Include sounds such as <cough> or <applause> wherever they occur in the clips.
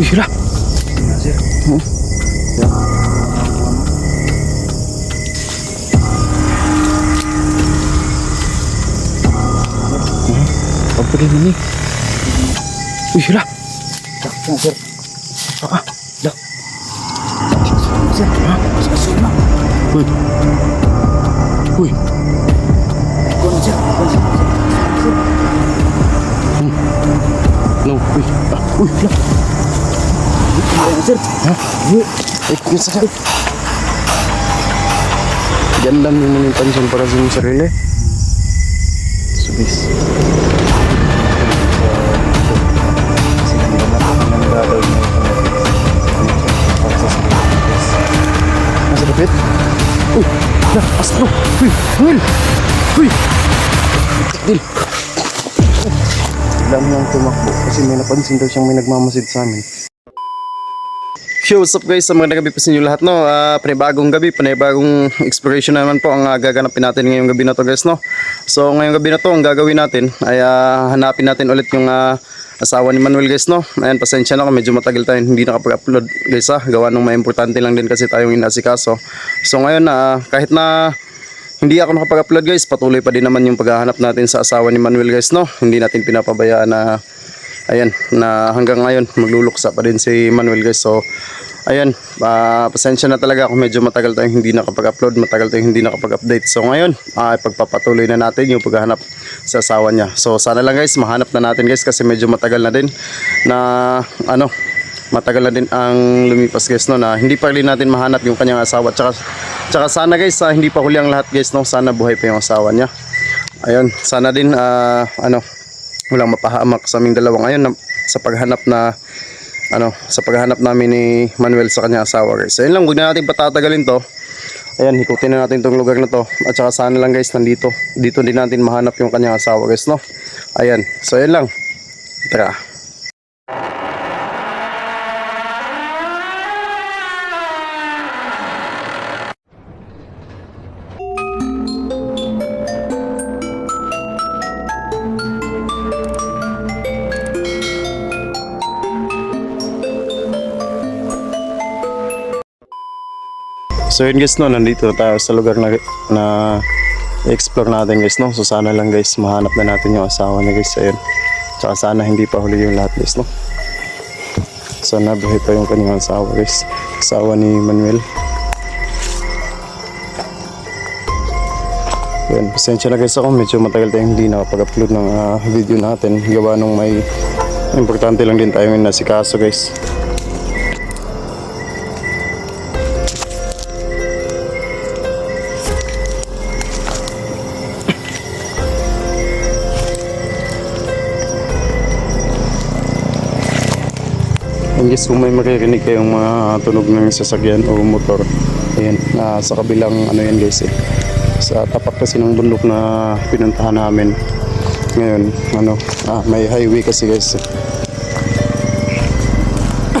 Sila. Sir. Hmm. Yan. Hmm. Pagpagay mo ni. Sila. Dak, sir. Ah, ah. Dak. Sir. Ha? Sir, na. Uy. Uy. Na, sir. Na, sir. Sir. No. Uy. Ah, uy, sila. Sir. Ha? Kaya sa lang yung yung pansin para sa iyong sarili. Subis. Nasa kapit? Uy! Na! Astro! Uy! Will! Uy! Dil! Bigla niyang tumakbo kasi may napansin daw siyang may nagmamasid sa amin. Yo, what's up guys? Sa mga gabi po sa inyo lahat, no? Ah, panibagong gabi, panibagong exploration naman po ang uh, gaganapin natin ngayong gabi na to guys, no? So, ngayong gabi na to, ang gagawin natin ay ah, hanapin natin ulit yung ah, asawa ni Manuel guys, no? Ayan, pasensya na kung medyo matagal tayo hindi nakapag-upload guys, ha? Gawa nung may lang din kasi tayong inasikaso. So, ngayon, na kahit na hindi ako nakapag-upload guys, patuloy pa din naman yung paghahanap natin sa asawa ni Manuel guys, no? Hindi natin pinapabayaan na ayan, na hanggang ngayon magluluksa pa din si Manuel guys. So, ayan, ah, pasensya na talaga kung medyo matagal tayong hindi nakapag-upload, matagal tayong hindi nakapag-update. So, ngayon, ah, pagpapatuloy na natin yung paghahanap sa asawa niya. So, sana lang guys, mahanap na natin guys kasi medyo matagal na din na ano, matagal na din ang lumipas guys no na hindi pa rin natin mahanap yung kanyang asawa tsaka, tsaka sana guys ah, hindi pa huli ang lahat guys no sana buhay pa yung asawa niya ayun sana din ah, ano walang mapahamak sa aming dalawa ngayon na, sa paghanap na ano sa paghanap namin ni Manuel sa kanyang asawa guys. Ayun lang huwag na natin patatagalin to. Ayan ikutin na natin tong lugar na to. At saka sana lang guys nandito. Dito din natin mahanap yung kanyang asawa guys no? Ayan so ayun lang. Tara So yun guys no, nandito na tayo sa lugar na, na explore natin guys no. So sana lang guys mahanap na natin yung asawa niya guys. Ayun. Tsaka sana hindi pa huli yung lahat guys no. Sana buhay pa yung kanyang asawa guys. Asawa ni Manuel. Yan, pasensya na guys ako. Medyo matagal tayong hindi nakapag-upload ng ah, video natin. Gawa nung may importante lang din tayong nasikaso guys. Guys, kung may maririnig kayong mga tunog ng sasakyan o motor, ayan, na sa kabilang ano yan guys eh. Sa tapat kasi ng bundok na pinuntahan namin. Ngayon, ano, ah, may highway kasi guys. eh.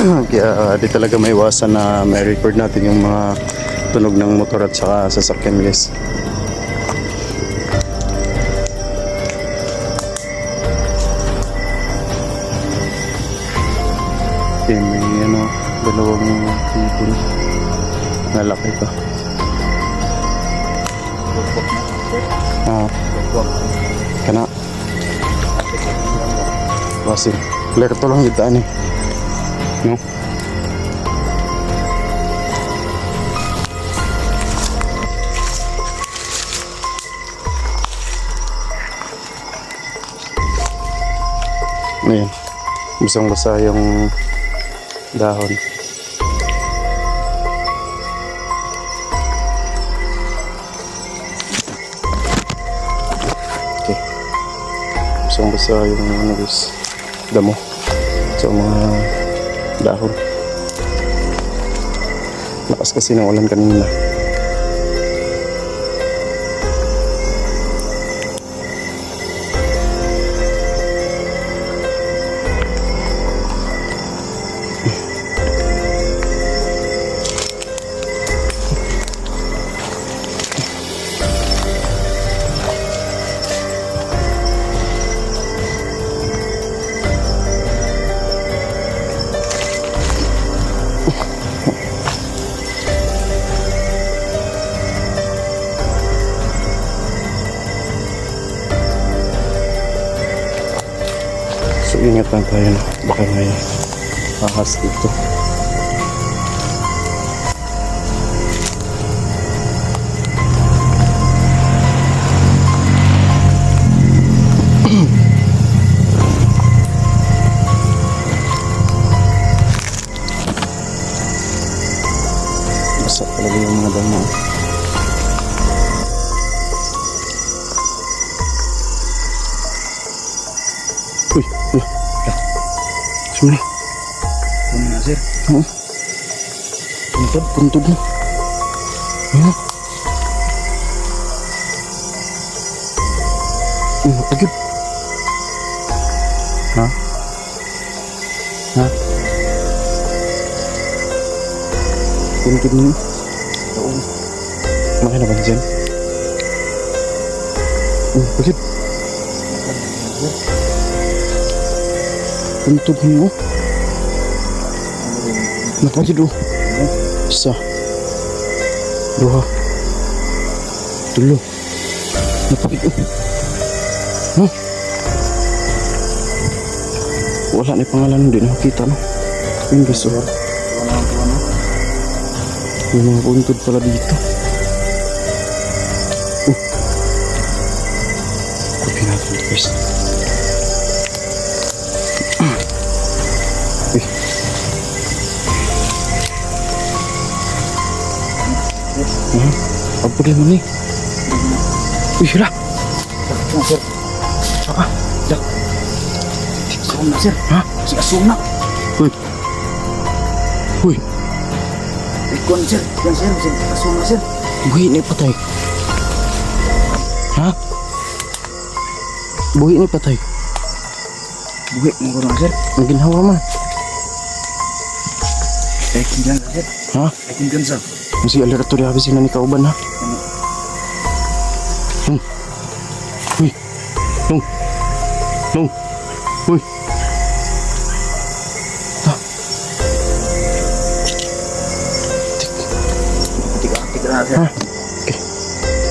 <clears throat> Kaya ah, di talaga may iwasan na may record natin yung mga tunog ng motor at saka sasakyan guys. Okay, may ano, dalawang tipon. Nalaki pa. Ah, kana. Basi, clear to lang kita ni. No? Ayan. Bisang basa yung dahon. Okay. Basang basa yung ano guys, damo sa mga dahon. Lakas kasi ng ulan kanina. Mag-ingat lang tayo na. Baka may ahas dito. Uy, uy, la. Sumali. Ano na sir? Oo. Puntod, puntod na. Ayun. Ano, agad. Ha? Ha? Puntod na yun. Oo. Makina ba dyan? Oh, agad. Puntod na yun. Napagid oh. Isa. Dua. Tulo. Napagid oh. No? Wala yung pangalan hindi na makita no. Yung gusto. Yung mga puntod pala dito. Oh. Copy natin ito Apa dia ni? Uy, sila. Ano sir? Ah, dak. Na sir. Ha? Si asum na. Uy. Uy, Ikon sir. Yan sir. Si asum na sir. buhi ni patay. Ha? Buhi ni patay. Buhi mo ko na sir. Ang ginhawa man. Eh kingan sir. Ha? Eh kingan sir. Mesti alerto dia habis na ni kauban ha. Uy. Nung. Nung. Uy. Na sir. Ha? Okay.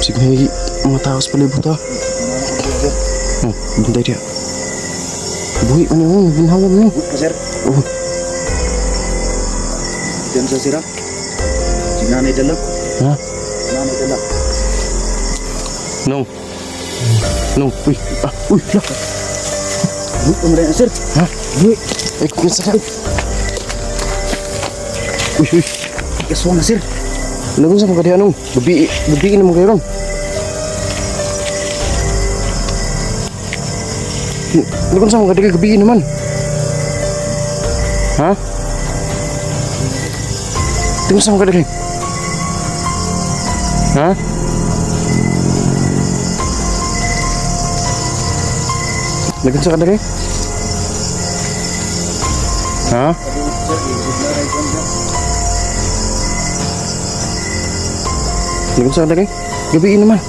Sige may mga tao sa palibot ha. Ano na? Hmm, bantay dia. Buhi. Buhi ka sir. Oh, Diyan sa sira. Si nanay dala. ha? Nanay dala. Nung. Nung, uy, ah, uy, lah. Ka mo rin sir. Ha? Buhi. Ay, kung sa Uy, uy. Asum na sir. Lagun sa mga kadihan nung. Gabi, gabi na mga kayo. Lagun sa mga kadihan gabi naman. Ha? Tingnan sa mga kadihan. Ha? Lagun sa kadihan. Ha? Lagun sa kadihan. Gabi naman.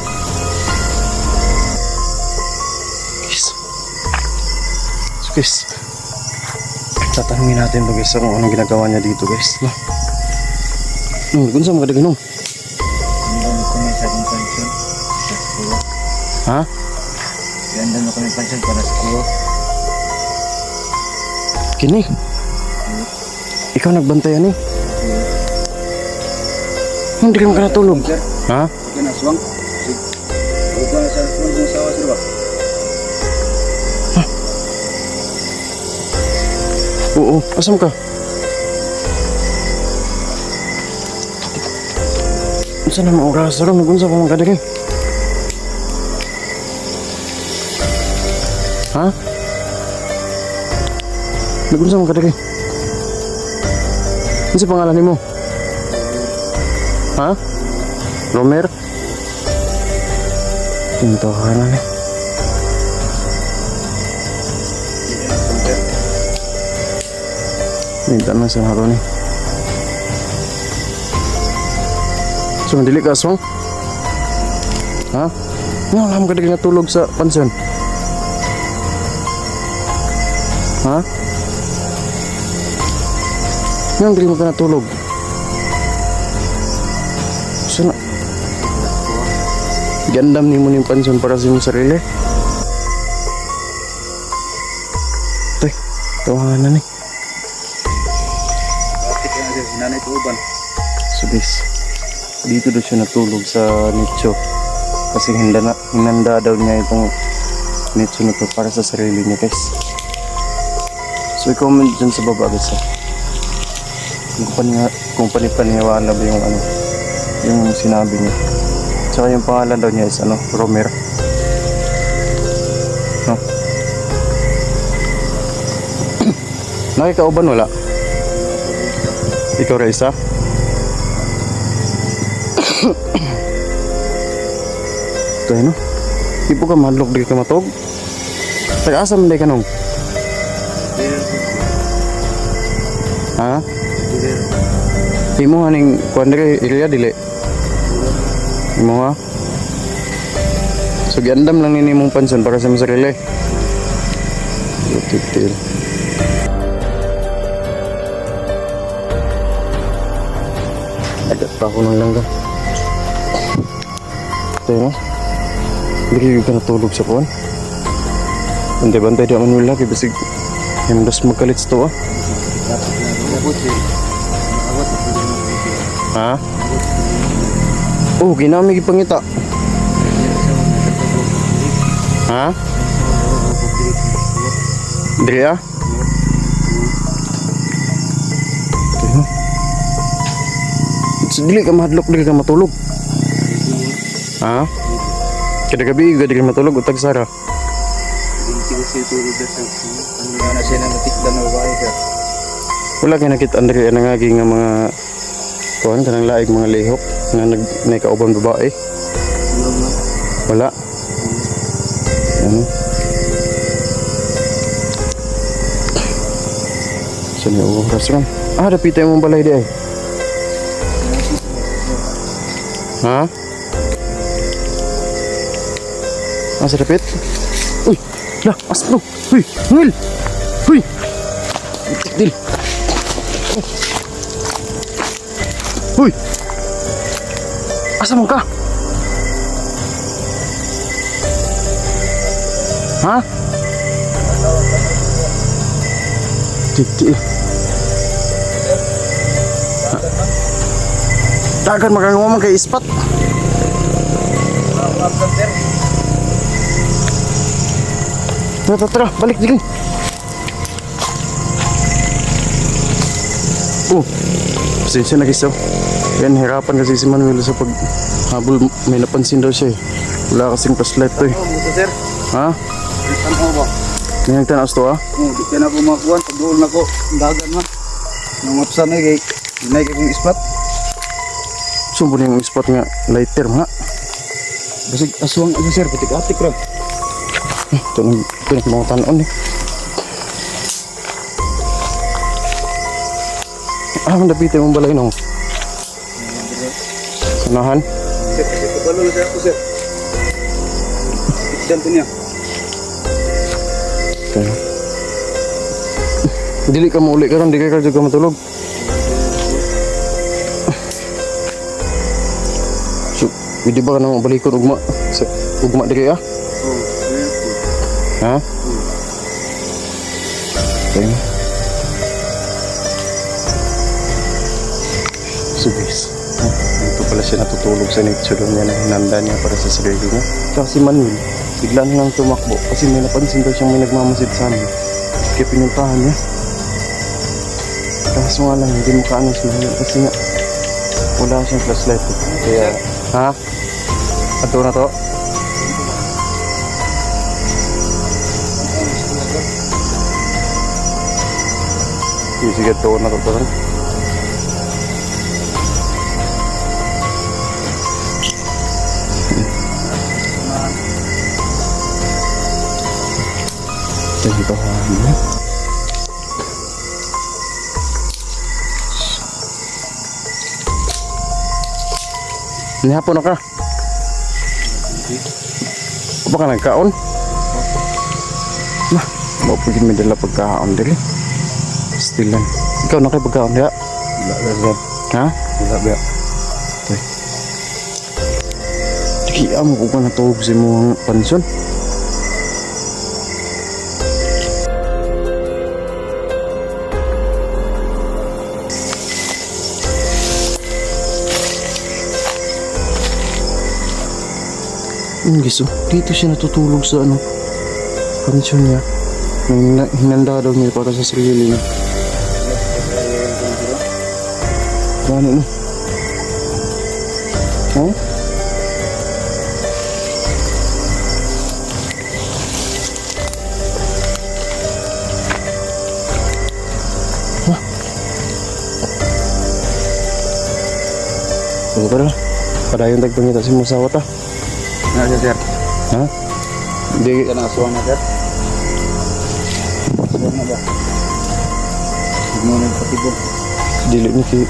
Guys. So guys. Tatanungin natin to guys kung anong ginagawa niya dito guys. No? Hmm, lagun sa mga kadihan Pension para sa kuwa. Kini. Ikaw nagbantayan eh. Hindi ka naman natulog. Sir, Ha? okay na aswang. Huwag na sa aswang sa sawa sir ba? Oo, asam ka? Na mga oras ron? Nagunsa pa mga kadiri? Ha? Nagunsa mga kadiri? Ano sa pangalan ni mo? Ha? Romer? Pintahan na ni. Minta na sa haro ni. So, dili ka aswang? Ha? Nga, alam ka na tulog sa pansyon. Ha? Nga, dili mo ka natulog. So, na... Gandam ni mo ni pansyon para sa iyong sarili. Tay, Tawanan eh. Bakit yan sir? Hinanay tuuban. So guys, dito daw siya natulog sa nicho. Kasi hinda na, hinanda daw niya itong nicho na to para sa sarili niya guys. So i-comment dyan sa baba guys ha. Kung, paniha, kung panipaniwala ba yung ano, yung sinabi niya. Tsaka yung pangalan daw niya is ano, Romer. No? <coughs> Nakikauban wala? Ikaw Raisa? <coughs> Ito no? Di po ka madlok di ka matog? Taga-asa man ka nung? Ha? Di mo haning kuwan diri area dili? Di mo ha? So giandam lang nini mong panson para sa mga sarili. Titil. Agad pa ako ng langga. Ito yun, no? Bigay ka natulog sa puwan. Bantay-bantay di man wala, kaya basig himdas magkalits to ah. Ha? Oh, ginamig ipangita. Ha? Diri ah? Dili ka mahadlok, dili ka matulog. Ha? Kada gabi, ka dili matulog, utag sara. Hindi ko siya tulog sa Ano na siya na matikdan na babae. Wala kay nakita Andre ang nangagi nga mga kuan kanang laig mga lihok nga nag may kauban babae. Wala. Ano? Saan yung oras ron? Ah, dapita yung balay di ay. Ha? Ah, sa? Uy! Lah, asap no! Uy! Ngil! Uy! Dil! Uy! Asa mo ka? Ha? Titi. Ha? Dagan magagawa man kay ispat. Tara, tara, balik dili. Oh, pasensya na guys. oh. Yan, hirapan kasi si Manuel sa paghabol. May napansin daw siya eh. Wala kasing flashlight to eh. Sir. Ha? Ano ba? May nagtanaos to ah? Oh, di ka na ko makuhan. Pagbuol na ko. Dagan man. Nang mapsan na kay. Hinay kay kong ispat. Sumbo na yung spot nga lighter ha. Basig aswang ano sir. Patik-atik ra. Ito nang pinagmangutan eh. Ah, mandapitin mong balay nung sanahan. Sir, kasi kabalo na ako sir. To niya. Okay. <laughs> Dili ka mauli ka ron, di ka ka juga matulog. So, hindi ba ka nang balikon ugma? Ugma ayan po. Ha? So guys, dito pala siya natutulog sa nature niya na hinanda niya para sa sarili niya. Kasi Manuel, bigla na lang tumakbo kasi may napansin daw siyang may nagmamasid sa amin. Kaya pinuntahan niya. Kaso nga lang, hindi mo kaano si Manuel kasi nga wala siyang flashlight. eh. Kaya, ha? Ato na to? Sige, to na to. to. Ha? Nihapon na ka. Ba ka nagkaon? Nah, mau pergi may dala pagkaon dili. Stilan. Ikaw na kay pagkaon diha? Wala ba sir? Ha? Wala ba? Diki amo ko ka natuog sa imong panson. Yung guys, oh, dito siya natutulog sa ano, pansyon niya. Hinanda daw niya para sa sarili niya. Ano no? Huh? Ano ba na? Padayon tagpangita si Musawat ah. Ano sir? Ha? Hindi, Ka nakasuhan na sir? Suhan na ba? Hindi mo nagpatibog. dili ni ki.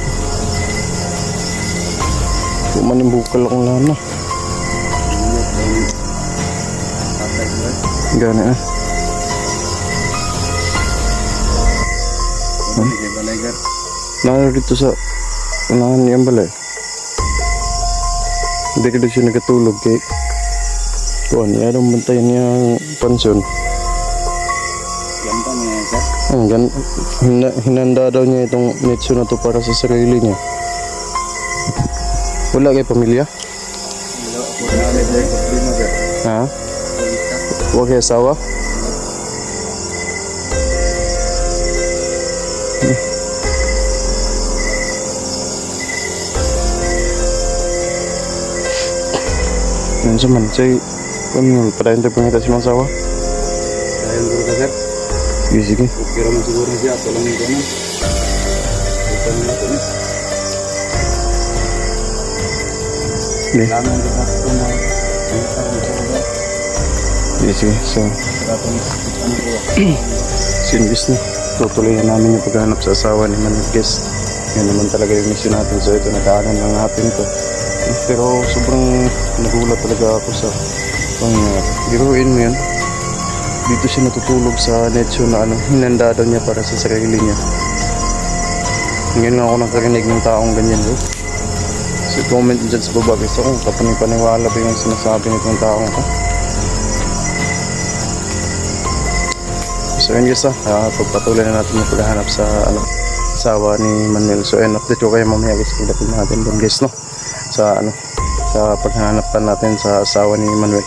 Kumanin bukal akong lana. Gana ah. Sir? Nalo dito sa unahan niyang balay. Hindi ka doon siya nagkatulog kay Kuan, niya daw bantayan niya pansyon. Ganda yan sir? Ang gan, hina, hinanda daw niya itong nitso na to para sa sarili niya. Wala kay pamilya? Ha? Wala kay asawa? Yan sa man, say, kung padayon tayo pangita si Mang Sawa? Dahil guru ka sir. Sige, sige. Pero man siguro siya. Ito lang yung ganun. Ito lang ito na. Hindi, Kailangan din natin ito na. Sige, sige. So, ko. sinbis na. Tutuloy namin yung paghahanap sa asawa ni Manigis. Yan naman talaga yung mission natin. So, ito, nagkaanan lang natin to. Pero sobrang nagulat talaga ako sa pangyayari. Biruin mo yan. Dito siya natutulog sa netsyo na ano, hinanda daw niya para sa sarili niya. Ngayon nga ako nakarinig ng taong ganyan. Eh. So, comment dyan sa baba guys ako kapanipaniwala ba yung sinasabi nitong taong ko. So yun guys ah, uh, pagpatuloy na natin yung paghahanap sa ano, asawa ni Manuel. So ayun, update ko kayo mamaya guys pagdating natin doon guys no. Sa ano, sa paghahanap pa natin sa asawa ni Manuel.